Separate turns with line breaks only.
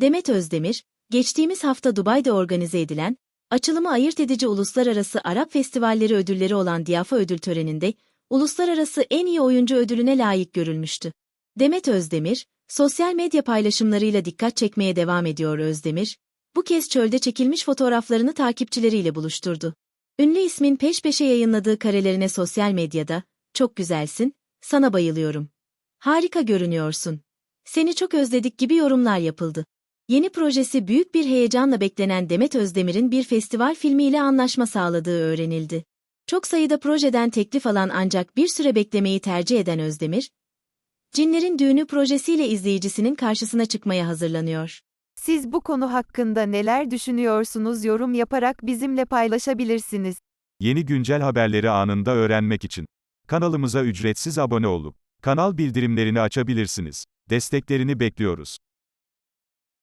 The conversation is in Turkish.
Demet Özdemir, geçtiğimiz hafta Dubai'de organize edilen, açılımı ayırt edici uluslararası Arap Festivalleri ödülleri olan Diafa ödül töreninde, uluslararası en iyi oyuncu ödülüne layık görülmüştü. Demet Özdemir, sosyal medya paylaşımlarıyla dikkat çekmeye devam ediyor Özdemir, bu kez çölde çekilmiş fotoğraflarını takipçileriyle buluşturdu. Ünlü ismin peş peşe yayınladığı karelerine sosyal medyada, çok güzelsin, sana bayılıyorum. Harika görünüyorsun. Seni çok özledik gibi yorumlar yapıldı. Yeni projesi büyük bir heyecanla beklenen Demet Özdemir'in bir festival filmiyle anlaşma sağladığı öğrenildi. Çok sayıda projeden teklif alan ancak bir süre beklemeyi tercih eden Özdemir, Cinlerin Düğünü projesiyle izleyicisinin karşısına çıkmaya hazırlanıyor.
Siz bu konu hakkında neler düşünüyorsunuz yorum yaparak bizimle paylaşabilirsiniz.
Yeni güncel haberleri anında öğrenmek için kanalımıza ücretsiz abone olup kanal bildirimlerini açabilirsiniz. Desteklerini bekliyoruz.